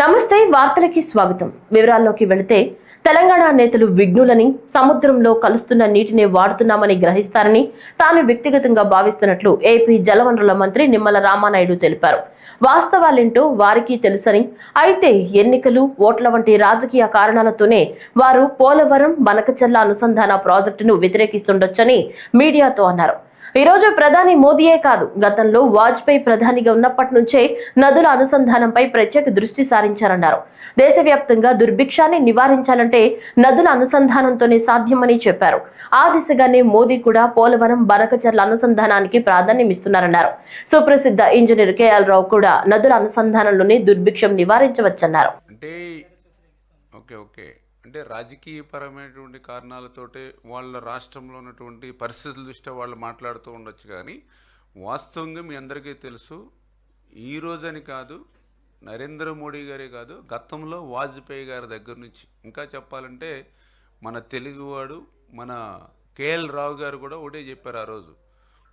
నమస్తే వార్తలకి స్వాగతం. వివరాల్లోకి వెళితే తెలంగాణ నేతలు విఘ్నులని సముద్రంలో కలుస్తున్న నీటిని వాడుతున్నామని గ్రహిస్తారని తాను వ్యక్తిగతంగా భావిస్తున్నట్లు ఏపీ జలవనరుల మంత్రి నిమ్మల రామానాయుడు తెలిపారు. వాస్తవాలేంటో వారికి తెలుసని అయితే ఎన్నికలు ఓట్ల వంటి రాజకీయ కారణాలతోనే వారు పోలవరం బనకచెల్ల అనుసంధాన ప్రాజెక్టును వ్యతిరేకిస్తుండొచ్చని మీడియాతో అన్నారు. ఈ రోజు ప్రధాని మోదీయే కాదు గతంలో వాజ్పేయి ప్రధానిగా ఉన్నప్పటి నుంచే నదుల అనుసంధానంపై ప్రత్యేక దృష్టి సారించారన్నారు. దేశవ్యాప్తంగా దుర్భిక్షాన్ని నివారించాలంటే నదుల అనుసంధానంతోనే సాధ్యమని చెప్పారు. ఆ దిశగానే మోదీ కూడా పోలవరం బనకచర్ల అనుసంధానానికి ప్రాధాన్యమిస్తున్నారన్నారు సుప్రసిద్ధ ఇంజనీర్ కేఎల్ రావు కూడా నదుల అనుసంధానంలోనే దుర్భిక్షం నివారించవచ్చన్నారు. అంటే ఓకే ఓకే. అంటే రాజకీయపరమైనటువంటి కారణాలతోటే వాళ్ళ రాష్ట్రంలో ఉన్నటువంటి పరిస్థితుల దృష్ట్యా వాళ్ళు మాట్లాడుతూ ఉండొచ్చు కానీ వాస్తవంగా మీ అందరికీ తెలుసు ఈ రోజని కాదు నరేంద్ర మోడీ గారే కాదు గతంలో వాజ్పేయి గారి దగ్గర నుంచి. ఇంకా చెప్పాలంటే మన తెలుగువాడు మన కేఎల్ రావు గారు కూడా ఒకటే చెప్పారు ఆ రోజు.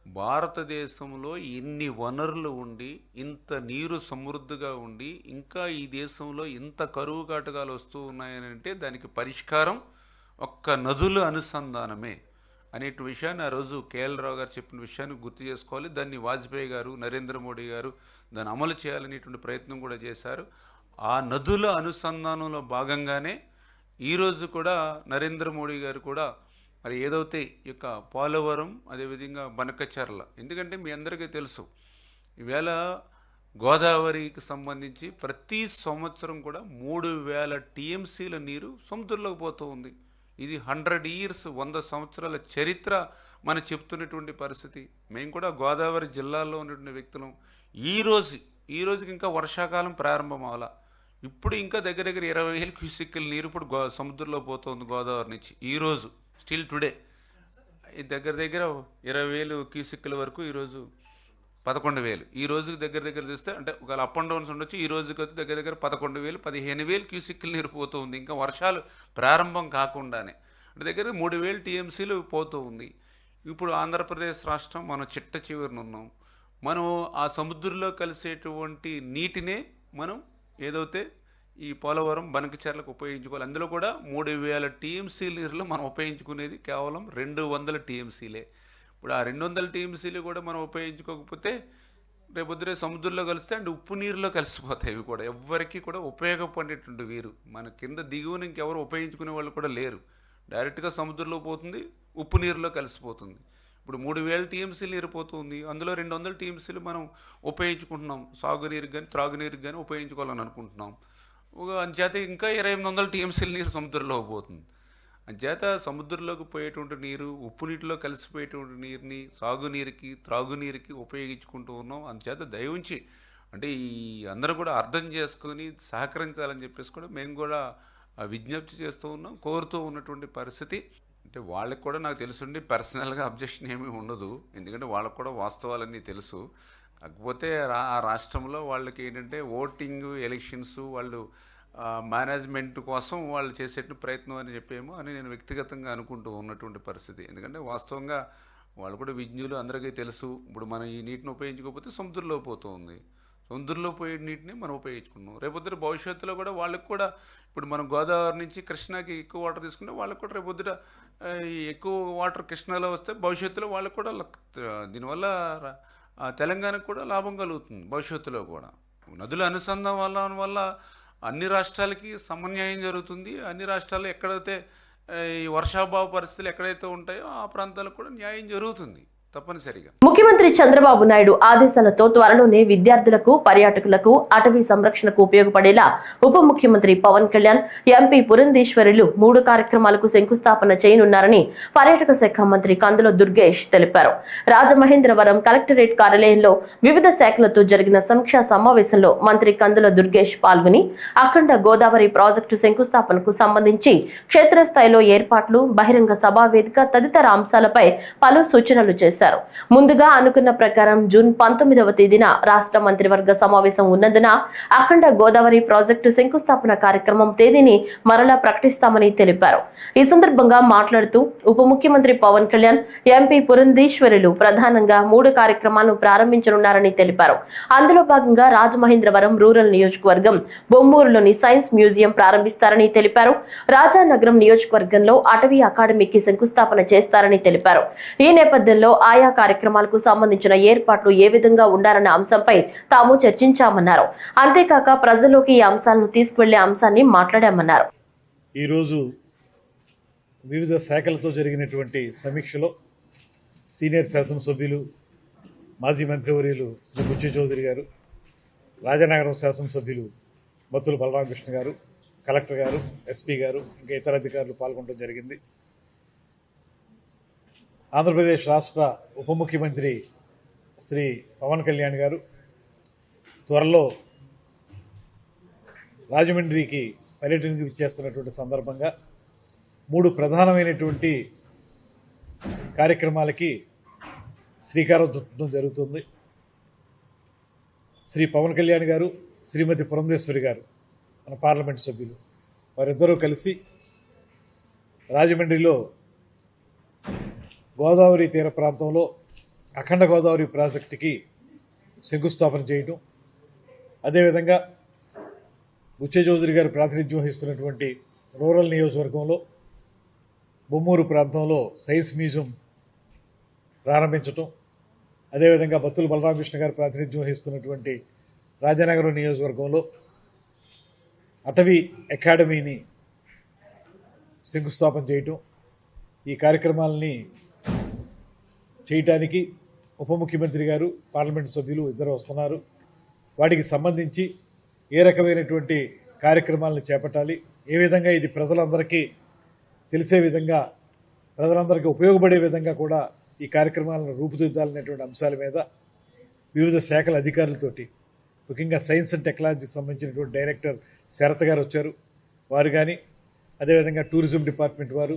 భారతదేశంలో ఇన్ని వనరులు ఉండి ఇంత నీరు సమృద్ధిగా ఉండి ఇంకా ఈ దేశంలో ఇంత కరువు కాటకాలు వస్తూ ఉన్నాయని అంటే దానికి పరిష్కారం ఒక్క నదుల అనుసంధానమే అనేటి విషయాన్ని ఆ రోజు కేఎల్ రావు గారు చెప్పిన విషయాన్ని గుర్తు చేసుకోవాలి. దాన్ని వాజ్పేయి గారు నరేంద్ర మోడీ గారు దాన్ని అమలు చేయాలనేటువంటి ప్రయత్నం కూడా చేశారు. ఆ నదుల అనుసంధానంలో భాగంగానే ఈరోజు కూడా నరేంద్ర మోడీ గారు కూడా మరి ఏదైతే ఈ యొక్క పోలవరం అదేవిధంగా బనకచర్ల ఎందుకంటే మీ అందరికీ తెలుసు ఈవేళ గోదావరికి సంబంధించి ప్రతి సంవత్సరం కూడా మూడు వేల టీఎంసీల నీరు సముద్రంలోకి పోతూ ఉంది. ఇది హండ్రెడ్ ఇయర్స్ వంద సంవత్సరాల చరిత్ర మన చెప్తున్నటువంటి పరిస్థితి. మేము కూడా గోదావరి జిల్లాలో ఉన్నటువంటి వ్యక్తులం. ఈ రోజు ఈ రోజుకి ఇంకా వర్షాకాలం ప్రారంభం అవ్వాల ఇప్పుడు ఇంకా దగ్గర దగ్గర ఇరవై వేల క్యూసిక్కుల నీరు ఇప్పుడు గో సముద్రంలో పోతుంది గోదావరి నుంచి. ఈరోజు స్టిల్ టుడే. ఈ దగ్గర దగ్గర ఇరవై వేలు క్యూసిక్కుల వరకు ఈరోజు పదకొండు వేలు. ఈ రోజుకి దగ్గర దగ్గర చూస్తే అంటే ఒకవేళ అప్ అండ్ డౌన్స్ ఉండొచ్చు ఈ రోజుకి దగ్గర దగ్గర పదకొండు వేలు పదిహేను వేలు క్యూసిక్కులు నీరు పోతూ ఉంది. ఇంకా వర్షాలు ప్రారంభం కాకుండానే. అంటే దగ్గర మూడు వేలు టీఎంసీలు పోతూ ఉంది. ఇప్పుడు ఆంధ్రప్రదేశ్ రాష్ట్రం మనం చిట్ట చివరిన ఉన్నాం. మనం ఆ సముద్రంలో కలిసేటువంటి నీటినే మనం ఏదైతే ఈ పోలవరం బనకచర్లకు ఉపయోగించుకోవాలి. అందులో కూడా మూడు వేల టీఎంసీ నీరులో మనం ఉపయోగించుకునేది కేవలం రెండు వందల టీఎంసీలే ఇప్పుడు ఆ రెండు వందల టీఎంసీలు కూడా మనం ఉపయోగించుకోకపోతే రేపొద్దురే సముద్రంలో కలిస్తే అండ్ ఉప్పు నీరులో కలిసిపోతాయి ఇవి కూడా. ఎవ్వరికీ కూడా ఉపయోగపడేటువంటి వీరు. మన కింద దిగువన ఇంకెవరు ఉపయోగించుకునే వాళ్ళు కూడా లేరు. డైరెక్ట్గా సముద్రంలో పోతుంది ఉప్పు నీరులో కలిసిపోతుంది. ఇప్పుడు మూడు వేల టీఎంసీలు నీరు పోతుంది. అందులో రెండు వందల టీఎంసీలు మనం ఉపయోగించుకుంటున్నాం. సాగునీరుకి కానీ త్రాగునీరుకి కానీ ఉపయోగించుకోవాలని అనుకుంటున్నాం. అంచేత ఇంకా ఇరవై ఎనిమిది వందల టీఎంసీల నీరు సముద్రంలోకి పోతుంది. అంచేత సముద్రంలోకి పోయేటువంటి నీరు ఉప్పు నీటిలో కలిసిపోయేటువంటి నీరుని సాగునీరుకి త్రాగునీరుకి ఉపయోగించుకుంటూ ఉన్నాం. అంచేత దయవుంచి అంటే ఈ అందరూ కూడా అర్థం చేసుకొని సహకరించాలని చెప్పేసి కూడా మేము కూడా విజ్ఞప్తి చేస్తూ ఉన్నాం. కోరుతూ ఉన్నటువంటి పరిస్థితి. అంటే వాళ్ళకి కూడా నాకు తెలుసుండి పర్సనల్గా అబ్జెక్షన్ ఏమీ ఉండదు. ఎందుకంటే వాళ్ళకు కూడా వాస్తవాలన్నీ తెలుసు. కాకపోతే రా ఆ రాష్ట్రంలో వాళ్ళకి ఏంటంటే ఓటింగ్ ఎలక్షన్స్ వాళ్ళు మేనేజ్మెంట్ కోసం వాళ్ళు చేసేటువంటి ప్రయత్నం అని చెప్పేమో అని నేను వ్యక్తిగతంగా అనుకుంటూ ఉన్నటువంటి పరిస్థితి. ఎందుకంటే వాస్తవంగా వాళ్ళు కూడా విజ్ఞులు అందరికీ తెలుసు. ఇప్పుడు మనం ఈ నీటిని ఉపయోగించుకోకపోతే సముద్రంలో పోతుంది. సముద్రంలో పోయే నీటిని మనం ఉపయోగించుకున్నాం. రేపొద్దున భవిష్యత్తులో కూడా వాళ్ళకి కూడా ఇప్పుడు మనం గోదావరి నుంచి కృష్ణాకి ఎక్కువ వాటర్ తీసుకుంటే వాళ్ళకి కూడా రేపొద్దున ఈ ఎక్కువ వాటర్ కృష్ణాలో వస్తే భవిష్యత్తులో వాళ్ళకి కూడా లక్- దీనివల్ల తెలంగాణకు కూడా లాభం కలుగుతుంది భవిష్యత్తులో కూడా. నదుల అనుసంధానం వల్ల వల్ల అన్ని రాష్ట్రాలకి సమన్యాయం జరుగుతుంది. అన్ని రాష్ట్రాలు ఎక్కడైతే ఈ వర్షాభావ పరిస్థితులు ఎక్కడైతే ఉంటాయో ఆ ప్రాంతాలకు కూడా న్యాయం జరుగుతుంది. తప్పనిసరిగా. ముఖ్యమంత్రి చంద్రబాబు నాయుడు ఆదేశాలతో త్వరలోనే విద్యార్థులకు పర్యాటకులకు అటవీ సంరక్షణకు ఉపయోగపడేలా ఉప ముఖ్యమంత్రి పవన్ కళ్యాణ్ ఎంపీ పురంధేశ్వరులు మూడు కార్యక్రమాలకు శంకుస్థాపన చేయనున్నారని పర్యాటక శాఖ మంత్రి కందుల దుర్గేష్ తెలిపారు. రాజమహేంద్రవరం కలెక్టరేట్ కార్యాలయంలో వివిధ శాఖలతో జరిగిన సమీక్షా సమావేశంలో మంత్రి కందుల దుర్గేష్ పాల్గొని అఖండ గోదావరి ప్రాజెక్టు శంకుస్థాపనకు సంబంధించి క్షేత్రస్థాయిలో ఏర్పాట్లు బహిరంగ సభా వేదిక తదితర అంశాలపై పలు సూచనలు చేశారు. చేశారు. ముందుగా అనుకున్న ప్రకారం జూన్ పంతొమ్మిదవ తేదీన రాష్ట్ర మంత్రివర్గ సమావేశం ఉన్నందున అఖండ గోదావరి ప్రాజెక్టు శంకుస్థాపన కార్యక్రమం తేదీని మరలా ప్రకటిస్తామని తెలిపారు. ఈ సందర్భంగా మాట్లాడుతూ ఉప ముఖ్యమంత్రి పవన్ కళ్యాణ్ ఎంపీ పురంధీశ్వరులు ప్రధానంగా మూడు కార్యక్రమాలను ప్రారంభించనున్నారని తెలిపారు. అందులో భాగంగా రాజమహేంద్రవరం రూరల్ నియోజకవర్గం బొమ్మూరులోని సైన్స్ మ్యూజియం ప్రారంభిస్తారని తెలిపారు. రాజానగరం నియోజకవర్గంలో అటవీ అకాడమీకి శంకుస్థాపన చేస్తారని తెలిపారు. ఈ నేపథ్యంలో ఆయా కార్యక్రమాలకు సంబంధించిన ఏర్పాట్లు ఏ విధంగా ఉండాలన్న అంశంపై తాము చర్చించామన్నారు. అంతేకాక ప్రజల్లోకి ఈ అంశాలను తీసుకువెళ్ళే అంశాన్ని మాట్లాడామన్నారు. ఈరోజు వివిధ శాఖలతో జరిగినటువంటి సమీక్షలో సీనియర్ శాసనసభ్యులు మాజీ మంత్రివర్యులు శ్రీ బుచ్చి చౌదరి గారు రాజనగరం శాసనసభ్యులు మత్తుల బలరామకృష్ణ గారు కలెక్టర్ గారు ఎస్పీ గారు ఇంకా ఇతర అధికారులు పాల్గొనడం జరిగింది. ఆంధ్రప్రదేశ్ రాష్ట్ర ఉప ముఖ్యమంత్రి శ్రీ పవన్ కళ్యాణ్ గారు త్వరలో రాజమండ్రికి పర్యటనకు ఇచ్చేస్తున్నటువంటి సందర్భంగా మూడు ప్రధానమైనటువంటి కార్యక్రమాలకి శ్రీకారం చుట్టడం జరుగుతుంది. శ్రీ పవన్ కళ్యాణ్ గారు శ్రీమతి పురంధేశ్వరి గారు మన పార్లమెంట్ సభ్యులు వారిద్దరూ కలిసి రాజమండ్రిలో గోదావరి తీర ప్రాంతంలో అఖండ గోదావరి ప్రాజెక్టుకి శంకుస్థాపన చేయటం అదేవిధంగా బుచ్చే చౌదరి గారు ప్రాతినిధ్యం వహిస్తున్నటువంటి రూరల్ నియోజకవర్గంలో బొమ్మూరు ప్రాంతంలో సైన్స్ మ్యూజియం ప్రారంభించటం అదేవిధంగా బత్తుల బలరామకృష్ణ గారు ప్రాతినిధ్యం వహిస్తున్నటువంటి రాజనగరం నియోజకవర్గంలో అటవీ అకాడమీని శంకుస్థాపన చేయటం ఈ కార్యక్రమాలని చేయటానికి ఉప ముఖ్యమంత్రి గారు పార్లమెంట్ సభ్యులు ఇద్దరు వస్తున్నారు. వాటికి సంబంధించి ఏ రకమైనటువంటి కార్యక్రమాలను చేపట్టాలి ఏ విధంగా ఇది ప్రజలందరికీ తెలిసే విధంగా ప్రజలందరికీ ఉపయోగపడే విధంగా కూడా ఈ కార్యక్రమాలను రూపుదిద్దాలనేటువంటి అంశాల మీద వివిధ శాఖల అధికారులతోటి ముఖ్యంగా సైన్స్ అండ్ టెక్నాలజీకి సంబంధించినటువంటి డైరెక్టర్ శరత్ గారు వచ్చారు. వారు కానీ అదేవిధంగా టూరిజం డిపార్ట్మెంట్ వారు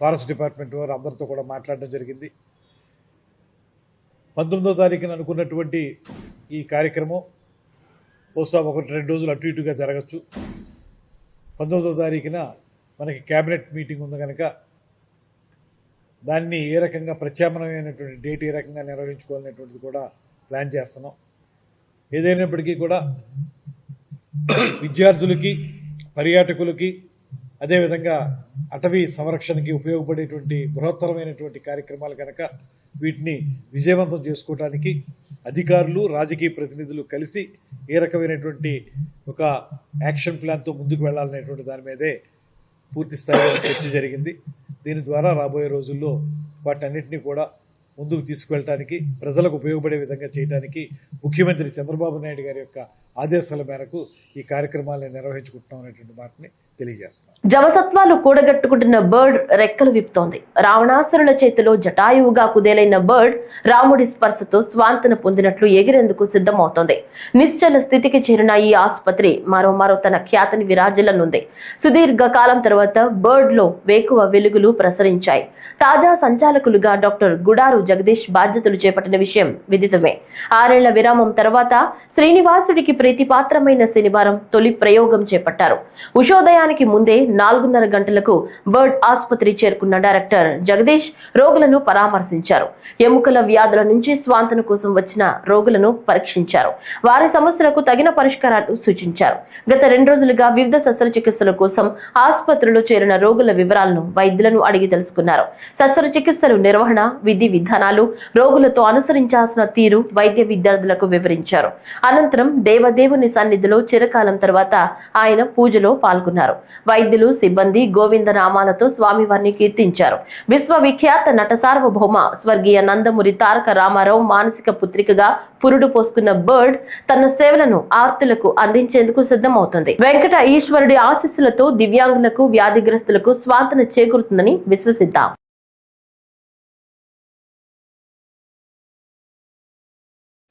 ఫారెస్ట్ డిపార్ట్మెంట్ వారు అందరితో కూడా మాట్లాడడం జరిగింది. పంతొమ్మిదో తారీఖున అనుకున్నటువంటి ఈ కార్యక్రమం బహుశా ఒకటి రెండు రోజులు అటు ఇటుగా జరగచ్చు. పంతొమ్మిదో తారీఖున మనకి క్యాబినెట్ మీటింగ్ ఉంది కనుక దాన్ని ఏ రకంగా ప్రత్యామ్నాయమైనటువంటి డేట్ ఏ రకంగా నిర్వహించుకోవాలనేటువంటిది కూడా ప్లాన్ చేస్తున్నాం. ఏదైనప్పటికీ కూడా విద్యార్థులకి పర్యాటకులకి అదేవిధంగా అటవీ సంరక్షణకి ఉపయోగపడేటువంటి బృహత్తరమైనటువంటి కార్యక్రమాలు కనుక వీటిని విజయవంతం చేసుకోవడానికి అధికారులు రాజకీయ ప్రతినిధులు కలిసి ఏ రకమైనటువంటి ఒక యాక్షన్ ప్లాన్తో ముందుకు వెళ్ళాలనేటువంటి దాని మీదే పూర్తి స్థాయిలో చర్చ జరిగింది. దీని ద్వారా రాబోయే రోజుల్లో వాటన్నిటిని కూడా ముందుకు తీసుకువెళ్ళటానికి ప్రజలకు ఉపయోగపడే విధంగా చేయడానికి ముఖ్యమంత్రి చంద్రబాబు నాయుడు గారి యొక్క ఆదేశాల మేరకు ఈ కార్యక్రమాలను నిర్వహించుకుంటున్నాం అనేటువంటి మాటని జవసత్వాలు కూడగట్టుకుంటున్న బర్డ్ రెక్కలు విప్పుతోంది రావణాసురుల చేతిలో జటాయువుగా కుదేలైన బర్డ్ రాముడి స్పర్శతో స్వాంతన పొందినట్లు ఎగిరేందుకు సిద్ధమవుతోంది. నిశ్చల స్థితికి చేరిన ఈ ఆసుపత్రి మరో మరో తన ఖ్యాతిని విరాజిల్లనుంది. సుదీర్ఘ కాలం తర్వాత బర్డ్లో వేకువ వెలుగులు ప్రసరించాయి. తాజా సంచాలకులుగా డాక్టర్ గుడారు జగదీష్ బాధ్యతలు చేపట్టిన విషయం విదితమే. ఆరేళ్ళ విరామం తర్వాత శ్రీనివాసుడికి ప్రీతిపాత్రమైన శనివారం తొలి ప్రయోగం చేపట్టారు. ఉషోదయానికి ముందే నాలుగున్నర గంటలకు బర్డ్ ఆసుపత్రి చేరుకున్న డైరెక్టర్ జగదీష్ రోగులను పరామర్శించారు. ఎముకల వ్యాధుల నుంచి స్వాంతన కోసం వచ్చిన రోగులను పరీక్షించారు. వారి సమస్యలకు తగిన పరిష్కారాలు సూచించారు. గత రెండు రోజులుగా వివిధ శస్త్రచికిత్సల కోసం ఆసుపత్రిలో చేరిన రోగుల వివరాలను వైద్యులను అడిగి తెలుసుకున్నారు. శస్త్రచికిత్సలు నిర్వహణ విధి విధానాలు రోగులతో అనుసరించాల్సిన తీరు వైద్య విద్యార్థులకు వివరించారు. అనంతరం దేవదేవుని సన్నిధిలో చిరకాలం తర్వాత ఆయన పూజలో పాల్గొన్నారు. వైద్యులు సిబ్బంది గోవింద నామాలతో స్వామివారిని కీర్తించారు. విశ్వవిఖ్యాత నట సార్వభౌమ స్వర్గీయ నందమూరి తారక రామారావు మానసిక పుత్రికగా పురుడు పోసుకున్న బర్డ్ తన సేవలను ఆర్తులకు అందించేందుకు సిద్ధమవుతుంది. వెంకట ఈశ్వరుడి ఆశీస్సులతో దివ్యాంగులకు వ్యాధిగ్రస్తులకు స్వాంతన చేకూరుతుందని విశ్వసిద్దాం.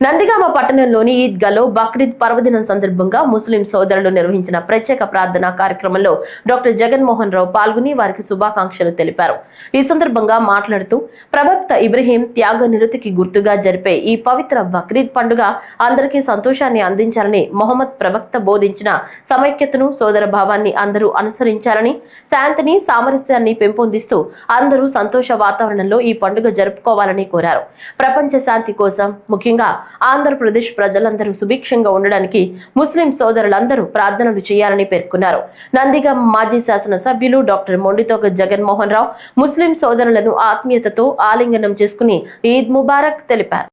నందిగామ పట్టణంలోని ఈద్గాలో బక్రీద్ పర్వదినం సందర్భంగా ముస్లిం సోదరులు నిర్వహించిన ప్రత్యేక ప్రార్థనా కార్యక్రమంలో డాక్టర్ జగన్మోహన్ రావు పాల్గొని వారికి శుభాకాంక్షలు తెలిపారు. ఈ సందర్భంగా మాట్లాడుతూ ప్రవక్త ఇబ్రహీం త్యాగ నిరతికి గుర్తుగా జరిపే ఈ పవిత్ర బక్రీద్ పండుగ అందరికీ సంతోషాన్ని అందించాలని మొహమ్మద్ ప్రవక్త బోధించిన సమైక్యతను సోదర భావాన్ని అందరూ అనుసరించాలని శాంతిని సామరస్యాన్ని పెంపొందిస్తూ అందరూ సంతోష వాతావరణంలో ఈ పండుగ జరుపుకోవాలని కోరారు. ప్రపంచ శాంతి కోసం ముఖ్యంగా ఆంధ్రప్రదేశ్ ప్రజలందరూ సుభిక్షంగా ఉండడానికి ముస్లిం సోదరులందరూ ప్రార్థనలు చేయాలని పేర్కొన్నారు. నందిగం మాజీ శాసన సభ్యులు డాక్టర్ మొండితోగ జగన్మోహన్ రావు ముస్లిం సోదరులను ఆత్మీయతతో ఆలింగనం చేసుకుని ఈద్ ముబారక్ తెలిపారు.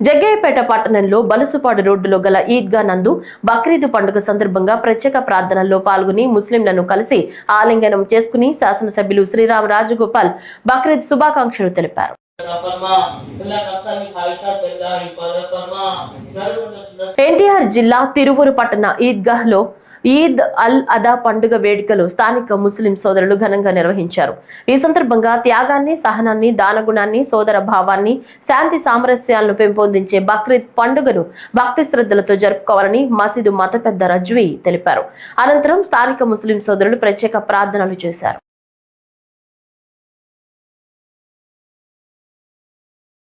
జగ్గయ్యపేట పట్టణంలో బలుసుపాడు రోడ్డులో గల ఈద్గా నందు బక్రీద్ పండుగ సందర్భంగా ప్రత్యేక ప్రార్థనల్లో పాల్గొని ముస్లింలను కలిసి ఆలింగనం చేసుకుని శాసనసభ్యులు శ్రీరామ్ రాజగోపాల్ బక్రీద్ శుభాకాంక్షలు తెలిపారు. ఎన్టీఆర్ జిల్లా తిరువురు పట్టణ ఈద్గాహ్లో ఈద్ అల్ అదా పండుగ వేడుకలు స్థానిక ముస్లిం సోదరులు ఘనంగా నిర్వహించారు. ఈ సందర్భంగా త్యాగాన్ని సహనాన్ని దానగుణాన్ని సోదర భావాన్ని శాంతి సామరస్యాలను పెంపొందించే బక్రీద్ పండుగను భక్తి శ్రద్ధలతో జరుపుకోవాలని మసీదు మత పెద్ద రజ్వీ తెలిపారు. అనంతరం స్థానిక ముస్లిం సోదరులు ప్రత్యేక ప్రార్థనలు చేశారు.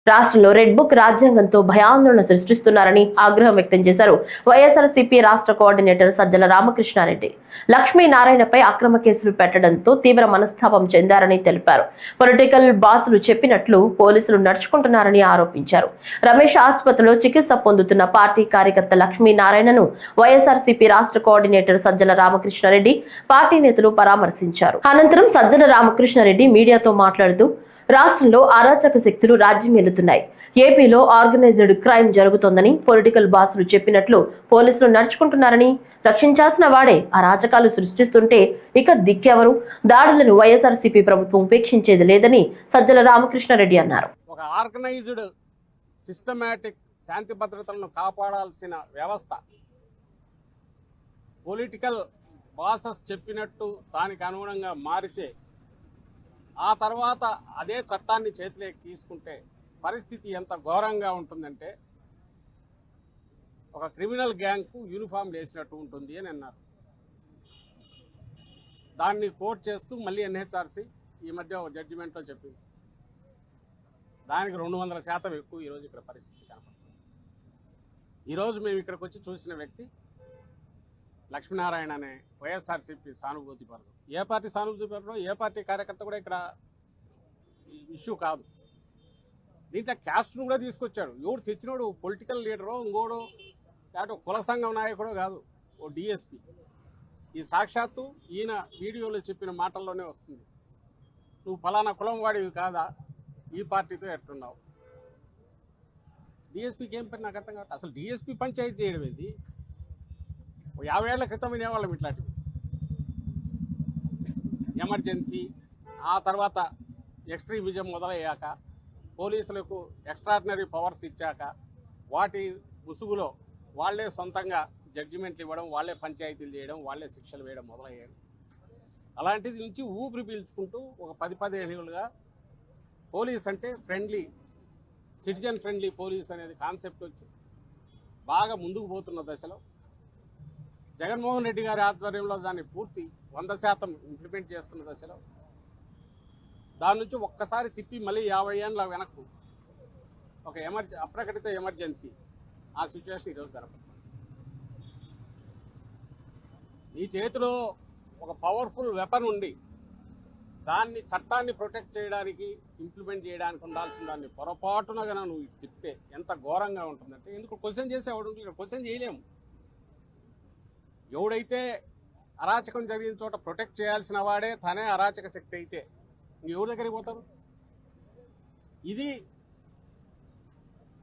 రాష్ట్రంలో రెడ్ బుక్ రాజ్యాంగంతో భయాందోళన సృష్టిస్తున్నారని ఆగ్రహం వ్యక్తం చేశారు. వైఎస్ఆర్సీపీ రాష్ట్ర కోఆర్డినేటర్ సజ్జల రామకృష్ణారెడ్డి. లక్ష్మీనారాయణపై అక్రమ కేసులు పెట్టడంతో తీవ్ర మనస్తాపం చెందారని తెలిపారు. పొలిటికల్ బాసులు చెప్పినట్లు పోలీసులు నడుచుకుంటున్నారని ఆరోపించారు. రమేష్ ఆసుపత్రిలో చికిత్స పొందుతున్న పార్టీ కార్యకర్త లక్ష్మీనారాయణను వైఎస్ఆర్సీపీ రాష్ట్ర కోఆర్డినేటర్ సజ్జల రామకృష్ణారెడ్డి పార్టీ నేతలు పరామర్శించారు. అనంతరం సజ్జల రామకృష్ణారెడ్డి మీడియాతో మాట్లాడుతూ రాష్ట్రంలో అరాచక శక్తులు రాజ్యం ఏలుతున్నాయి ఏపీలో ఆర్గనైజ్డ్ క్రైమ్ జరుగుతోందని పొలిటికల్ బాసులు చెప్పినట్లు పోలీసులు నడుచుకుంటున్నారని రక్షించాల్సిన వాడే అరాచకాలు సృష్టిస్తుంటే ఇక దిక్కెవరు? దాడులను వైఎస్ఆర్సీపీ ప్రభుత్వం ఉపేక్షించేది లేదని సజ్జల రామకృష్ణారెడ్డి అన్నారు. ఒక ఆర్గనైజ్డ్ సిస్టమేటిక్ శాంతి భద్రతలను కాపాడాల్సిన వ్యవస్థ. పొలిటికల్ బాసస్ చెప్పినట్టు దానికి అనుగుణంగా మారితే ఆ తర్వాత అదే చట్టాన్ని చేతిలోకి తీసుకుంటే పరిస్థితి ఎంత ఘోరంగా ఉంటుందంటే ఒక క్రిమినల్ గ్యాంగ్కు యూనిఫామ్ వేసినట్టు ఉంటుంది అని అన్నారు. దాన్ని కోట్ చేస్తూ మళ్ళీ ఎన్హెచ్ఆర్సీ ఈ మధ్య ఒక జడ్జిమెంట్లో చెప్పింది. దానికి రెండు వందల శాతం ఎక్కువ ఈరోజు ఇక్కడ పరిస్థితి కనపడుతుంది. ఈరోజు మేము ఇక్కడికి వచ్చి చూసిన వ్యక్తి లక్ష్మీనారాయణ అనే వైఎస్ఆర్సీపీ సానుభూతి పరుడు ఏ పార్టీ సానుభూతి పరుడు ఏ పార్టీ కార్యకర్త కూడా ఇక్కడ ఇష్యూ కాదు. దీంట్లో క్యాస్ట్ను కూడా తీసుకొచ్చాడు. ఎవడు తెచ్చినోడు పొలిటికల్ లీడరో ఇంకోడు లేకపోతే కుల సంఘం నాయకుడో కాదు ఓ డిఎస్పి ఈ సాక్షాత్తు ఈయన వీడియోలో చెప్పిన మాటల్లోనే వస్తుంది. నువ్వు ఫలానా కులం వాడివి కాదా? ఈ పార్టీతో ఎట్టున్నావు? డిఎస్పీకి ఏం పని? నాకు అర్థం కావట్లేదు అసలు డిఎస్పీ పంచాయతీ చేయడం ఇది ఓ యాభై ఏళ్ళ క్రితం వినేవాళ్ళం ఇట్లాంటివి. ఎమర్జెన్సీ ఆ తర్వాత ఎక్స్ట్రీమిజం మొదలయ్యాక పోలీసులకు ఎక్స్ట్రాడినరీ పవర్స్ ఇచ్చాక వాటి ముసుగులో వాళ్ళే సొంతంగా జడ్జిమెంట్లు ఇవ్వడం వాళ్ళే పంచాయతీలు చేయడం వాళ్ళే శిక్షలు వేయడం మొదలయ్యారు అలాంటిది నుంచి ఊపిరి పీల్చుకుంటూ ఒక పది పదిహేనులుగా పోలీస్ అంటే ఫ్రెండ్లీ సిటిజన్ ఫ్రెండ్లీ పోలీస్ అనేది కాన్సెప్ట్ వచ్చి బాగా ముందుకు పోతున్న దశలో జగన్మోహన్ రెడ్డి గారి ఆధ్వర్యంలో దాన్ని పూర్తి వంద శాతం ఇంప్లిమెంట్ చేస్తున్న దశలో దాని నుంచి ఒక్కసారి తిప్పి మళ్ళీ యాభై ఏళ్ళ వెనక్కు ఒక ఎమర్జె అప్రకటిత ఎమర్జెన్సీ ఆ సిచ్యువేషన్ ఈరోజు జరగదు నీ చేతిలో ఒక పవర్ఫుల్ వెపన్ ఉండి దాన్ని చట్టాన్ని ప్రొటెక్ట్ చేయడానికి ఇంప్లిమెంట్ చేయడానికి ఉండాల్సిన దాన్ని పొరపాటునగా నువ్వు తిప్పితే ఎంత ఘోరంగా ఉంటుందంటే ఎందుకు క్వశ్చన్ చేసేవాడు క్వశ్చన్ చేయలేము. ఎవడైతే అరాచకం జరిగిన చోట ప్రొటెక్ట్ చేయాల్సిన వాడే తనే అరాచక శక్తి అయితే. ఎవరి దగ్గరికి పోతారు? ఇది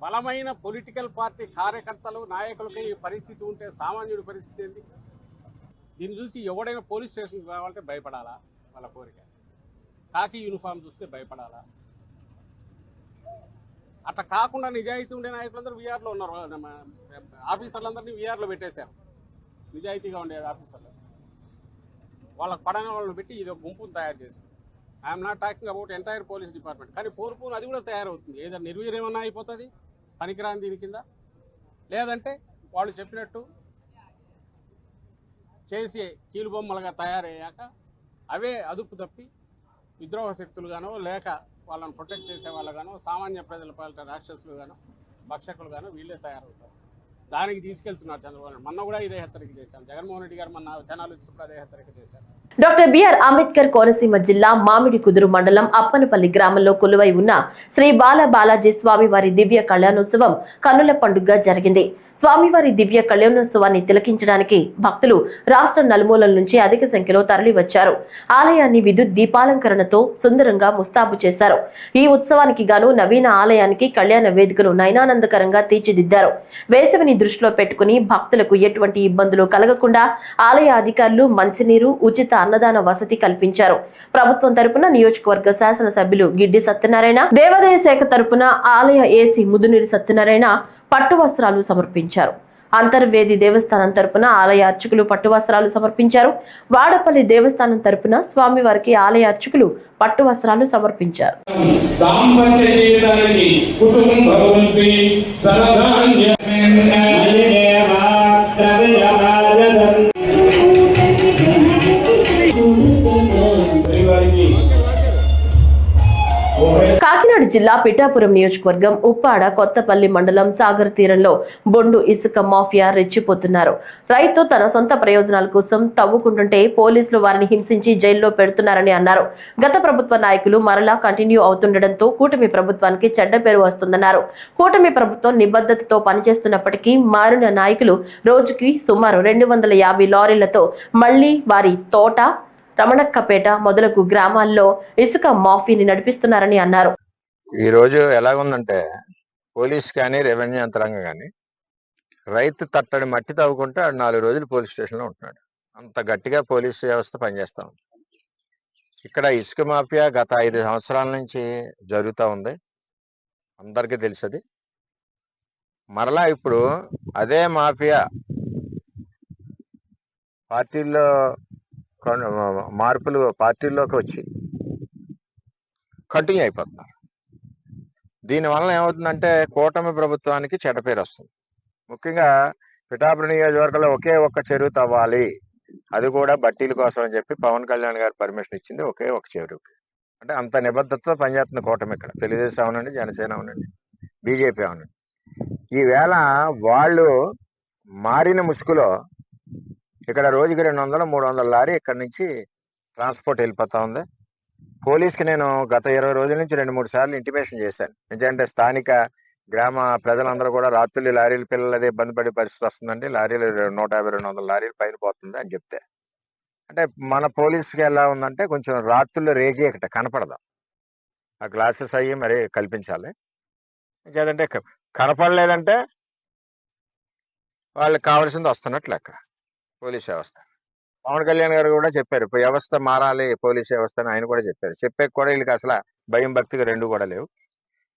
బలమైన పొలిటికల్ పార్టీ కార్యకర్తలు నాయకులకి ఈ పరిస్థితి ఉంటే సామాన్యుడి పరిస్థితి ఏంటి దీన్ని చూసి ఎవడైనా పోలీస్ స్టేషన్కి రావాలంటే భయపడాలా? వాళ్ళ కోరిక. కాకి యూనిఫామ్ చూస్తే భయపడాలా? అట్లా కాకుండా నిజాయితీ ఉండే నాయకులందరూ వీఆర్లో ఉన్నారు. ఆఫీసర్లందరినీ వీఆర్లో పెట్టేశారు. నిజాయితీగా ఉండే ఆఫీసర్లు. వాళ్ళకి పడని వాళ్ళని పెట్టి ఇది ఒక గుంపును తయారు చేశారు. I'm not talking about entire police department కానీ పోను అది కూడా తయారవుతుంది. ఏదైనా నిర్వీర్యమన్నా అయిపోతుంది? పనికిరాని దీని కింద? లేదంటే వాళ్ళు చెప్పినట్టు చేసి కీలుబొమ్మలుగా తయారయ్యాక అవే అదుపు తప్పి విద్రోహ శక్తులుగానో లేక వాళ్ళని ప్రొటెక్ట్ చేసే వాళ్ళుగానో సామాన్య ప్రజల పాలిట రాక్షసులుగానో భక్షకులుగానో వీళ్ళే తయారవుతారు. దానికి తీసుకెళ్తున్నారు చంద్రబాబు నాయుడు. మొన్న కూడా ఇదే హెచ్చరిక చేశారు. జగన్మోహన్ రెడ్డి గారు మొన్న జనాలు వచ్చినప్పుడు అదే హెచ్చరిక చేశారు. డాక్టర్ బిఆర్ అంబేద్కర్ కోనసీమ జిల్లా మామిడి కుదురు మండలం అప్పనపల్లి గ్రామంలో కొలువై ఉన్న శ్రీ బాల బాలాజీ స్వామివారి దివ్య కళ్యాణోత్సవం కన్నుల పండుగ జరిగింది. స్వామివారి దివ్య కళ్యాణోత్సవాన్ని తిలకించడానికి భక్తులు రాష్ట్ర నలుమూలల నుంచి అధిక సంఖ్యలో తరలివచ్చారు. ఆలయాన్ని విద్యుత్ దీపాలంకరణతో సుందరంగా ముస్తాబు చేశారు. ఈ ఉత్సవానికి గాను నవీన ఆలయానికి కళ్యాణ వేదికను నయనానందకరంగా తీర్చిదిద్దారు. వేసవిని దృష్టిలో పెట్టుకుని భక్తులకు ఎటువంటి ఇబ్బందులు కలగకుండా ఆలయ అధికారులు మంచినీరు ఉచిత అన్నదాన వసతి కల్పించారు. ప్రభుత్వం తరపున నియోజకవర్గ శాసనసభ్యులు గిడ్డి సత్యనారాయణ దేవాదాయ శాఖ తరపున ఆలయ ఏసీ ముదునీరు సత్యనారాయణ పట్టు వస్త్రాలు సమర్పించారు. అంతర్వేది దేవస్థానం తరపున ఆలయ అర్చకులు పట్టు వస్త్రాలు సమర్పించారు. వాడపల్లి దేవస్థానం తరపున స్వామివారికి ఆలయ అర్చకులు పట్టు వస్త్రాలు సమర్పించారు. దాంపత్య జీవితానికి కుటుంబం కాకినాడ జిల్లా పిఠాపురం నియోజకవర్గం ఉప్పాడ కొత్తపల్లి మండలం సాగర్ తీరంలో బొండు ఇసుక మాఫియా రెచ్చిపోతున్నారు. రైతు తన సొంత ప్రయోజనాల కోసం తవ్వుకుంటుంటే పోలీసులు వారిని హింసించి జైల్లో పెడుతున్నారని అన్నారు. గత ప్రభుత్వ నాయకులు మరలా కంటిన్యూ అవుతుండటంతో కూటమి ప్రభుత్వానికి చెడ్డ పేరు వస్తుందన్నారు. కూటమి ప్రభుత్వం నిబద్ధతతో పనిచేస్తున్నప్పటికీ మారిన నాయకులు రోజుకి సుమారు రెండు వందల యాభై లారీలతో మళ్ళీ వారి తోట రమణక్కపేట మొదలగు గ్రామాల్లో ఇసుక మాఫీని నడిపిస్తున్నారని అన్నారు. ఈ రోజు ఎలాగుందంటే పోలీస్ కానీ రెవెన్యూ యంత్రాంగం కానీ రైతు తట్టడి మట్టి తవ్వుకుంటే ఆడు నాలుగు రోజులు పోలీస్ స్టేషన్లో ఉంటున్నాడు. అంత గట్టిగా పోలీస్ వ్యవస్థ పనిచేస్తా ఉంది. ఇక్కడ ఇసుక మాఫియా గత ఐదు సంవత్సరాల నుంచి జరుగుతూ ఉంది. అందరికీ తెలుసది. మరలా ఇప్పుడు అదే మాఫియా పార్టీల్లో మార్పులు పార్టీల్లోకి వచ్చి కంటిన్యూ అయిపోతున్నారు. దీనివల్ల ఏమవుతుందంటే కూటమి ప్రభుత్వానికి చెడ్డ పేరు వస్తుంది. ముఖ్యంగా పిఠాపురం నియోజకవర్గంలో ఒకే ఒక్క చెరువు తవ్వాలి. అది కూడా బట్టీల కోసం అని చెప్పి పవన్ కళ్యాణ్ గారు పర్మిషన్ ఇచ్చింది ఒకే ఒక చెరువుకి. అంటే అంత నిబద్ధతతో పనిచేస్తుంది కూటమి ఇక్కడ. తెలుగుదేశం అవునండి జనసేన అవునండి బీజేపీ అవునండి. ఈవేళ వాళ్ళు మారిన ముసుగులో ఇక్కడ రోజుకి రెండు వందలు మూడు వందల లారీ ఇక్కడ నుంచి ట్రాన్స్పోర్ట్ వెళ్ళిపోతా ఉంది. పోలీస్కి నేను గత ఇరవై రోజుల నుంచి రెండు మూడు సార్లు ఇంటిమేషన్ చేశాను. ఎందుకంటే స్థానిక గ్రామ ప్రజలందరూ కూడా రాత్రులు లారీల పిల్లలు అదే ఇబ్బంది పడే పరిస్థితి వస్తుందండి. లారీలు నూట యాభై రెండు వందల లారీలు పైన పోతుంది అని చెప్తే. అంటే మన పోలీస్కి ఎలా ఉందంటే కొంచెం రాత్రులు రేజీ ఇక్కడ కనపడదు. ఆ గ్లాసెస్ అయ్యి మరి కల్పించాలి. ఇంకేదంటే కనపడలేదంటే వాళ్ళకి కావాల్సింది వస్తున్నట్లు లెక్క. పోలీస్ వ్యవస్థ. పవన్ కళ్యాణ్ గారు కూడా చెప్పారు. ఇప్పుడు వ్యవస్థ మారాలి పోలీస్ వ్యవస్థ అని ఆయన కూడా చెప్పారు. చెప్పే కూడా వీళ్ళకి అసలు భయం భక్తిగా రెండు కూడా లేవు.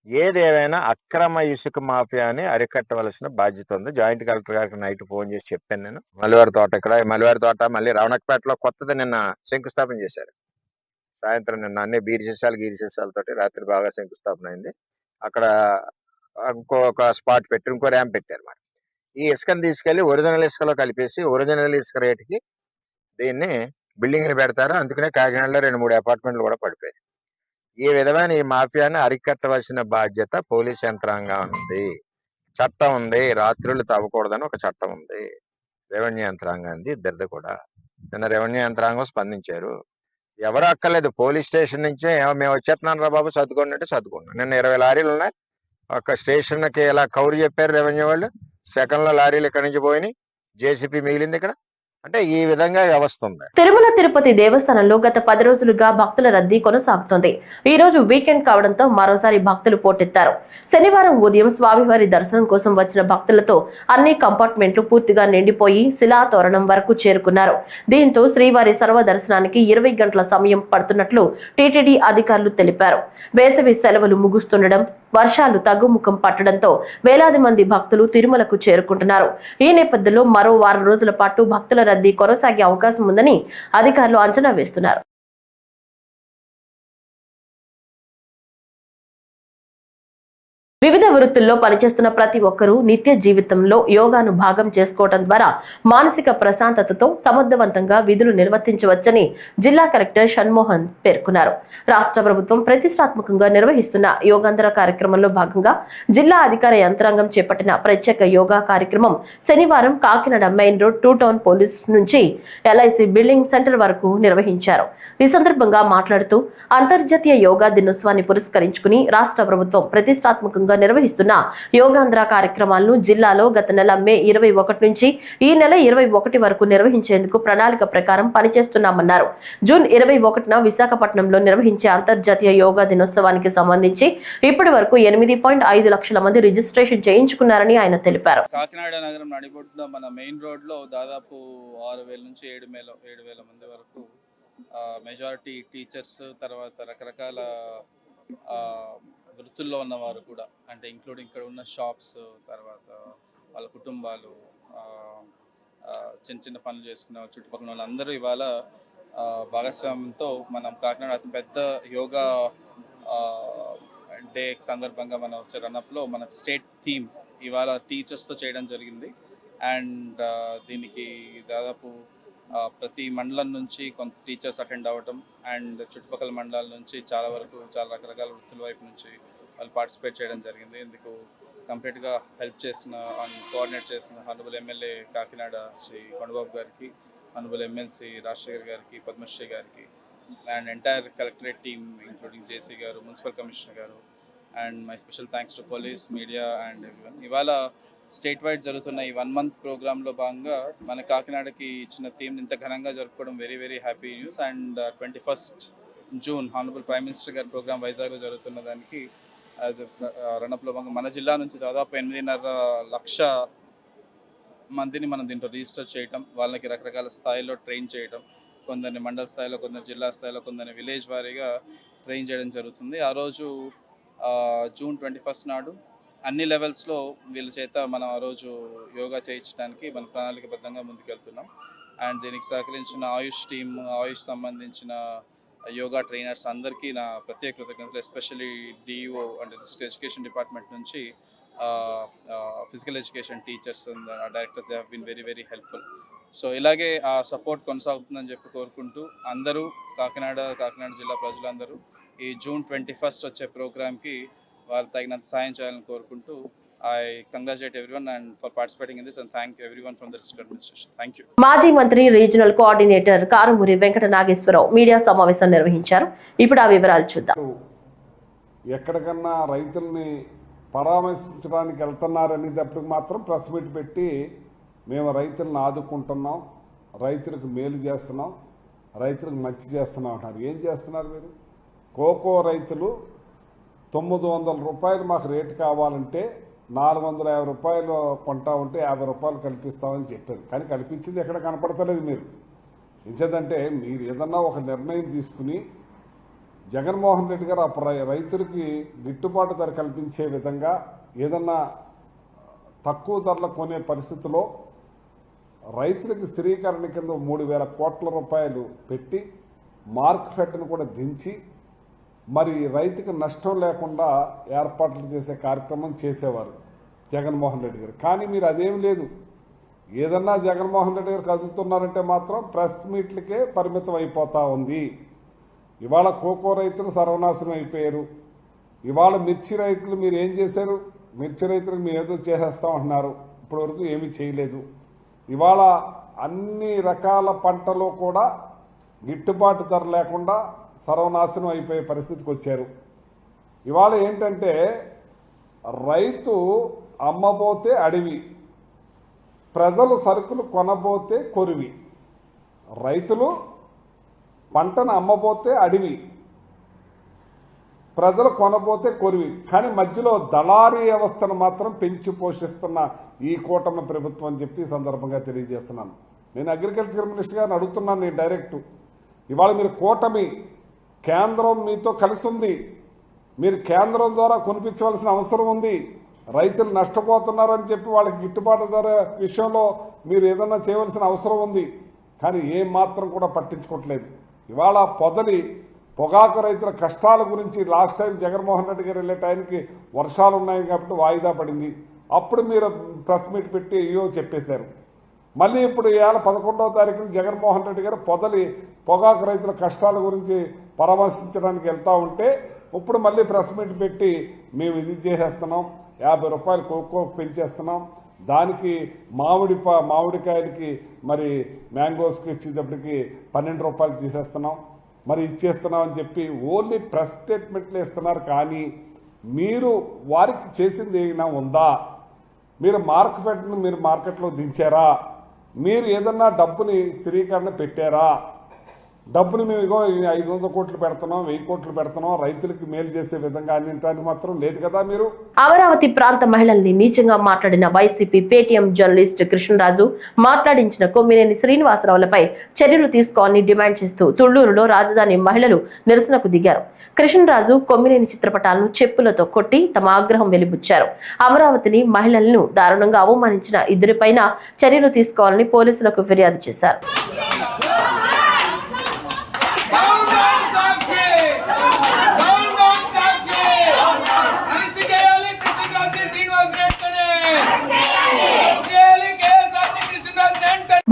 ఏదేమైనా అక్రమ ఇసుక మాఫియాని అరికట్టవలసిన బాధ్యత ఉంది. జాయింట్ కలెక్టర్ గారికి నైట్ ఫోన్ చేసి చెప్పాను నేను. మలివారి తోట ఇక్కడ ఈ మలివారి తోట మళ్ళీ రవణకపేటలో కొత్తది నిన్న శంకుస్థాపన చేశారు. సాయంత్రం నిన్న అన్ని బీరిశేషాలు గీరిశేషాలతోటి రాత్రి బాగా శంకుస్థాపన అయింది. అక్కడ ఇంకొక స్పాట్ పెట్టి ఇంకో ర్యాంప్ పెట్టారు మరి. ఈ ఇసుకని తీసుకెళ్ళి ఒరిజినల్ ఇసుకలో కలిపేసి ఒరిజినల్ ఇసుక రేటుకి దీన్ని బిల్డింగ్ పెడతారు. అందుకనే కాకినాడలో రెండు మూడు అపార్ట్మెంట్లు కూడా పడిపోయాయి ఈ విధమైన ఈ మాఫియాను అరికట్టవలసిన బాధ్యత పోలీస్ యంత్రాంగం ఉంది. చట్టం ఉంది. రాత్రులు తవ్వకూడదని ఒక చట్టం ఉంది. రెవెన్యూ ఉంది. ఇద్దరిది కూడా. నిన్న రెవెన్యూ యంత్రాంగం స్పందించారు. ఎవరు అక్కర్లేదు. పోలీస్ స్టేషన్ నుంచే మేము వచ్చేస్తున్నాను రా బాబు చదువుకోండి అంటే చదువుకున్నాం నిన్న ఇరవై లారీలు ఉన్నాయి. ఒక స్టేషన్కి ఇలా కౌరు చెప్పారు రెవెన్యూ వాళ్ళు? సెకండ్లో లారీలు ఇక్కడి నుంచి పోయినాయి. జేసీపీ మిగిలింది ఇక్కడ. అంటే ఈ విధంగా వ్యవస్థ ఉంది తిరుమల తిరుపతి దేవస్థానంలో గత పది రోజులుగా భక్తుల రద్దీ కొనసాగుతోంది. ఈ రోజు వీకెండ్ కావడంతో మరోసారి భక్తులు పోటెత్తారు. శనివారం ఉదయం స్వామివారి దర్శనం కోసం వచ్చిన భక్తులతో అన్ని కంపార్ట్మెంట్లు పూర్తిగా నిండిపోయి శిలాతోరణం వరకు చేరుకున్నారు. దీంతో శ్రీవారి సర్వ దర్శనానికి ఇరవై గంటల సమయం పడుతున్నట్లు టీటీడీ అధికారులు తెలిపారు. వేసవి సెలవులు ముగుస్తుండడం వర్షాలు తగ్గుముఖం పట్టడంతో వేలాది మంది భక్తులు తిరుమలకు చేరుకుంటున్నారు. ఈ నేపథ్యంలో మరో వారం రోజుల పాటు భక్తుల రద్దీ కొనసాగే అవకాశం ఉందని అధికారులు అంచనా వేస్తున్నారు. వివిధ వృత్తుల్లో పనిచేస్తున్న ప్రతి ఒక్కరూ నిత్య జీవితంలో యోగాను భాగం చేసుకోవడం ద్వారా మానసిక ప్రశాంతతతో సమర్థవంతంగా విధులు నిర్వర్తించవచ్చని జిల్లా కలెక్టర్ షణ్మోహన్ పేర్కొన్నారు. రాష్ట్ర ప్రభుత్వం ప్రతిష్టాత్మకంగా నిర్వహిస్తున్న యోగాంధ్ర కార్యక్రమంలో భాగంగా జిల్లా అధికార యంత్రాంగం చేపట్టిన ప్రత్యేక యోగా కార్యక్రమం శనివారం Kakinada main road two town police నుంచి ఎల్ఐసి బిల్డింగ్ సెంటర్ వరకు నిర్వహించారు. ఈ సందర్భంగా మాట్లాడుతూ అంతర్జాతీయ యోగా దినోత్సవాన్ని పురస్కరించుకుని రాష్ట్ర ప్రభుత్వం ప్రతిష్టాత్మకంగా నిర్వహిస్తున్న యోగాంధ్ర కార్యక్రమాలను జిల్లాలో గత నెల మే ఇరవై ఒకటి నుంచి ఈ నెల ఇరవై ఒకటి వరకు నిర్వహించేందుకు ప్రణాళిక ప్రకారం పనిచేస్తున్నామన్నారు. జూన్ ఇరవై ఒకటిన విశాఖపట్నంలో నిర్వహించే అంతర్జాతీయ యోగా దినోత్సవానికి సంబంధించి ఇప్పటి వరకు ఎనిమిది పాయింట్ ఐదు లక్షల మంది రిజిస్ట్రేషన్ చేయించుకున్నారని ఆయన తెలిపారు. కాకినాడ నగరం నడిబొడ్డున మన మెయిన్ రోడ్లో దాదాపు ఆరు వేల నుంచి ఏడు వేల ఏడు వేల మంది వరకు మెజారిటీ టీచర్స్ తర్వాత రకరకాల వృత్తుల్లో ఉన్నవారు కూడా అంటే ఇంక్లూడింగ్ ఇక్కడ ఉన్న షాప్స్ తర్వాత వాళ్ళ కుటుంబాలు చిన్న చిన్న పనులు చేసుకున్న చుట్టుపక్కల వాళ్ళందరూ ఇవాళ భాగస్వామ్యంతో మనం కాకినాడ అతిపెద్ద యోగా డే సందర్భంగా మనం వచ్చే రన్అప్లో మన స్టేట్ థీమ్ ఇవాళ టీచర్స్తో చేయడం జరిగింది. అండ్ దీనికి దాదాపు ప్రతి మండలం నుంచి కొంత టీచర్స్ అటెండ్ అవ్వటం అండ్ చుట్టుపక్కల మండలాల నుంచి చాలా వరకు చాలా రకరకాల వృత్తుల వైపు నుంచి వాళ్ళు పార్టిసిపేట్ చేయడం జరిగింది. ఇందుకు కంప్లీట్గా హెల్ప్ చేసిన అండ్ కోఆర్డినేట్ చేసిన హనుబుల్ ఎమ్మెల్యే కాకినాడ శ్రీ కొండబాబు గారికి హనుబుల్ ఎమ్మెల్సీ రాజశేఖర్ గారికి పద్మశ్రీ గారికి and entire collectorate team including JC గారు మున్సిపల్ కమిషనర్ గారు and my special thanks to police media and ఇవాళ స్టేట్ వైడ్ జరుగుతున్న ఈ వన్ మంత్ ప్రోగ్రాంలో భాగంగా మన కాకినాడకి ఇచ్చిన థీమ్ ఇంత ఘనంగా జరుపుకోవడం very very happy news and twenty first June honourable prime minister గారి ప్రోగ్రామ్ వైజాగ్లో జరుగుతున్న దానికి యాజ్ రన్అప్లో uh, భాగంగా మన జిల్లా నుంచి దాదాపు ఎనిమిదిన్నర లక్ష మందిని మనం దీంట్లో రిజిస్టర్ చేయటం వాళ్ళకి రకరకాల స్థాయిలో ట్రైన్ చేయటం కొందరిని మండల స్థాయిలో కొందరు జిల్లా స్థాయిలో కొందరిని విలేజ్ వారీగా ట్రైన్ చేయడం జరుగుతుంది. ఆ రోజు జూన్ ట్వంటీ ఫస్ట్ నాడు అన్ని లెవెల్స్లో వీళ్ళ చేత మనం ఆ రోజు యోగా చేయించడానికి మన ప్రణాళికబద్ధంగా ముందుకెళ్తున్నాం. అండ్ దీనికి సహకరించిన ఆయుష్ టీమ్ ఆయుష్ సంబంధించిన యోగా ట్రైనర్స్ అందరికీ నా ప్రత్యేక కృతజ్ఞతలు. ఎస్పెషల్లీ డిఓ అంటే డిస్ట్రిక్ట్ ఎడ్యుకేషన్ డిపార్ట్మెంట్ నుంచి physical education teachers directors they have been very very helpful. So ఇలాగే ఆ సపోర్ట్ కొనసాగుతుందని చెప్పి కోరుకుంటూ అందరూ కాకినాడ కాకినాడ జిల్లా ప్రజలందరూ ఈ జూన్ ట్వంటీ ఫస్ట్ వచ్చే ప్రోగ్రామ్కి వాళ్ళు తగినంత సాయం చేయాలని కోరుకుంటూ I congratulate everyone and for participating in this and thank everyone from the district administration. Thank you. మాజీ మంత్రి regional coordinator Karumuri Venkata Nageswararao media సమావేశం నిర్వహించారు. ఇప్పుడు ఆ వివరాలు చూద్దాం. ఎక్కడికన్నా రైతుల్ని పరామర్శించడానికి వెళ్తున్నారనేటప్పటికి మాత్రం ప్రెస్ మీట్ పెట్టి మేము రైతులను ఆదుకుంటున్నాం రైతులకు మేలు చేస్తున్నాం రైతులకు మంచి చేస్తున్నాం అంటారు ఏం చేస్తున్నారు మీరు? కోకో రైతులు తొమ్మిది వందల రూపాయలు మాకు రేటు కావాలంటే నాలుగు వందల యాభై రూపాయలు కొంటా ఉంటే యాభై రూపాయలు కల్పిస్తామని చెప్పారు. కానీ కల్పించింది ఎక్కడ కనపడతలేదు మీరు. ఎంచేదంటే మీరు ఏదన్నా ఒక నిర్ణయం తీసుకుని జగన్మోహన్ రెడ్డి గారు ఆ రైతులకి గిట్టుబాటు ధర కల్పించే విధంగా ఏదన్నా తక్కువ ధరలు కొనే పరిస్థితిలో రైతులకి స్థిరీకరణ కింద మూడు వేల కోట్ల రూపాయలు పెట్టి మార్క్ ఫెట్ను కూడా దించి మరి రైతుకు నష్టం లేకుండా ఏర్పాట్లు చేసే కార్యక్రమం చేసేవారు జగన్మోహన్ రెడ్డి గారు. కానీ మీరు అదేం లేదు. ఏదన్నా జగన్మోహన్ రెడ్డి గారు కదులుతున్నారంటే మాత్రం ప్రెస్ మీట్లకే పరిమితం అయిపోతూ ఉంది. ఇవాళ కోకో రైతులు సర్వనాశనం అయిపోయారు. ఇవాళ మిర్చి రైతులు మీరు ఏం చేశారు? మిర్చి రైతులకు మీరు ఏదో చేసేస్తామంటున్నారు ఇప్పటివరకు ఏమీ చేయలేదు. ఇవాళ అన్ని రకాల పంటలు కూడా గిట్టుబాటు ధర లేకుండా సర్వనాశనం అయిపోయే పరిస్థితికి వచ్చారు. ఇవాళ ఏంటంటే రైతు అమ్మబోతే అడవి ప్రజలు సరుకులు కొనబోతే కొరివి రైతులు పంటను అమ్మబోతే అడవి ప్రజలు కొనబోతే కొరివి కానీ మధ్యలో దళారీ వ్యవస్థను మాత్రం పెంచి పోషిస్తున్న ఈ కూటమి ప్రభుత్వం అని చెప్పి సందర్భంగా తెలియజేస్తున్నాను. నేను అగ్రికల్చర్ మినిస్టర్ గారిని అడుగుతున్నాను నేను డైరెక్ట్ ఇవాళ మీరు కూటమి కేంద్రం మీతో కలిసి ఉంది. మీరు కేంద్రం ద్వారా కొనిపించవలసిన అవసరం ఉంది. రైతులు నష్టపోతున్నారని చెప్పి వాళ్ళకి గిట్టుబాటు ధర విషయంలో మీరు ఏదన్నా చేయవలసిన అవసరం ఉంది. కానీ ఏం మాత్రం కూడా పట్టించుకోవట్లేదు. ఇవాళ పొదలి పొగాకు రైతుల కష్టాల గురించి లాస్ట్ టైం జగన్మోహన్ రెడ్డి గారు వెళ్ళే టైంకి వర్షాలు ఉన్నాయి కాబట్టి వాయిదా పడింది. అప్పుడు మీరు ప్రెస్ మీట్ పెట్టి అయ్యో చెప్పేశారు. మళ్ళీ ఇప్పుడు ఇవాళ పదకొండవ తారీఖున జగన్మోహన్ రెడ్డి గారు పొదలి పొగాకు రైతుల కష్టాల గురించి పరామర్శించడానికి వెళ్తూ ఉంటే ఇప్పుడు మళ్ళీ ప్రెస్ మీట్ పెట్టి మేము ఇది చేసేస్తున్నాం యాభై రూపాయలు కోకో పెంచేస్తున్నాం. దానికి మామిడి ప మామిడికాయలకి మరి మ్యాంగోస్కి ఇచ్చేటప్పటికి పన్నెండు రూపాయలు తీసేస్తున్నాం. మరి ఇచ్చేస్తున్నాం అని చెప్పి ఓన్లీ ప్రెస్ స్టేట్మెంట్లు ఇస్తున్నారు కానీ మీరు వారికి చేసింది ఏమైనా ఉందా? మీరు మార్కెట్ను మీరు మార్కెట్లో దించారా? మీరు ఏదన్నా డబ్బుని స్థిరీకరణ పెట్టారా? డబ్బుని మేము ఇగో ఐదు వందల కోట్లు పెడుతున్నాం వెయ్యి కోట్లు పెడుతున్నాం రైతులకు మేలు చేసే విధంగా అందించడానికి మాత్రం లేదు కదా మీరు? అమరావతి ప్రాంత మహిళల్ని నీచంగా మాట్లాడిన వైసీపీ పేటీఎం జర్నలిస్ట్ కృష్ణరాజు మాట్లాడించిన కొమ్మినేని శ్రీనివాసరావులపై చర్యలు తీసుకోవాలని డిమాండ్ చేస్తూ తుళ్ళూరులో రాజధాని మహిళలు నిరసనకు దిగారు. కృష్ణరాజు కొమ్మినేని చిత్రపటాలను చెప్పులతో కొట్టి తమ ఆగ్రహం వెలిబుచ్చారు. అమరావతిని మహిళలను దారుణంగా అవమానించిన ఇద్దరిపైన చర్యలు తీసుకోవాలని పోలీసులకు ఫిర్యాదు చేశారు.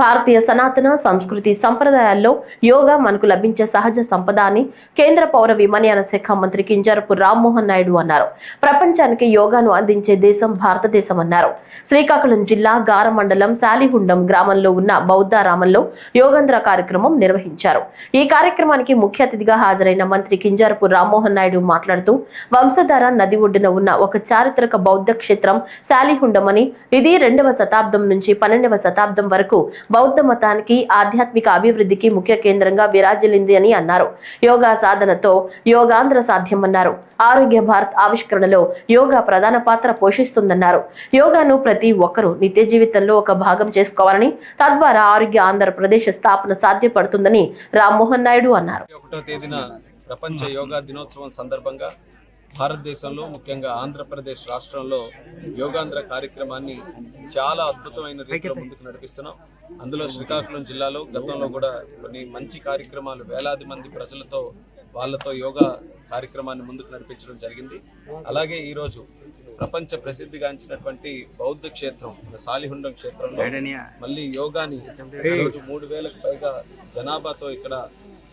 భారతీయ సనాతన సంస్కృతి సంప్రదాయాల్లో యోగా మనకు లభించే సహజ సంపద అని కేంద్ర పౌర విమానయాన శాఖ మంత్రి కింజరపు రామ్మోహన్ నాయుడు అన్నారు. ప్రపంచానికి యోగాను అందించే దేశం భారతదేశం అన్నారు. శ్రీకాకుళం జిల్లా గార మండలం శాలిగుండం గ్రామంలో ఉన్న బౌద్ధారామంలో యోగంధ్ర కార్యక్రమం నిర్వహించారు. ఈ కార్యక్రమానికి ముఖ్య అతిథిగా హాజరైన మంత్రి కింజరపు రామ్మోహన్ నాయుడు మాట్లాడుతూ వంశధార నది ఒడ్డున ఉన్న ఒక చారిత్రక బౌద్ధ క్షేత్రం శాలిహుండం అని ఇది రెండవ శతాబ్దం నుంచి పన్నెండవ శతాబ్దం వరకు బౌద్ధ మతానికి ఆధ్యాత్మిక అభివృద్ధికి ముఖ్య కేంద్రంగా విరాజిల్లింది అని అన్నారు. యోగా సాధనతో యోగాంధ్ర సాధ్యమన్నారు. ఆరోగ్య భారత్ ఆవిష్కరణలో యోగా ప్రధాన పాత్ర పోషిస్తుందన్నారు. యోగాను ప్రతి ఒక్కరూ నిత్య జీవితంలో ఒక భాగం చేసుకోవాలని తద్వారా ఆరోగ్య ఆంధ్రప్రదేశ్ స్థాపన సాధ్యపడుతుందని రామ్మోహన్ నాయుడు అన్నారు. ఒకటో తేదీన ప్రపంచ యోగా దినోత్సవం సందర్భంగా భారతదేశంలో ముఖ్యంగా ఆంధ్రప్రదేశ్ రాష్ట్రంలో యోగాంధ్ర కార్యక్రమాన్ని చాలా అద్భుతమైన రీతిలో ముందుకు నడిపిస్తున్నాం. అందులో శ్రీకాకుళం జిల్లాలో గతంలో కూడా కొన్ని మంచి కార్యక్రమాలు వేలాది మంది ప్రజలతో వాళ్ళతో యోగా కార్యక్రమాన్ని ముందుకు నడిపించడం జరిగింది. అలాగే ఈరోజు ప్రపంచ ప్రసిద్ధిగాంచినటువంటి బౌద్ధ క్షేత్రం సాలిహుండం క్షేత్రంలో మళ్ళీ యోగాని ఈరోజు మూడు వేలకు పైగా జనాభాతో ఇక్కడ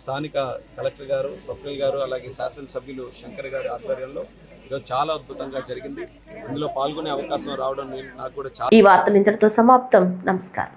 స్థానిక కలెక్టర్ గారు స్వప్నిల్ గారు అలాగే శాసనసభ్యులు శంకర్ గారి ఆధ్వర్యంలో ఈరోజు చాలా అద్భుతంగా జరిగింది. ఇందులో పాల్గొనే అవకాశం రావడం నాకు కూడా చాలా ఈ వార్తలు ఇంతటితో సమాప్తం. నమస్కారం.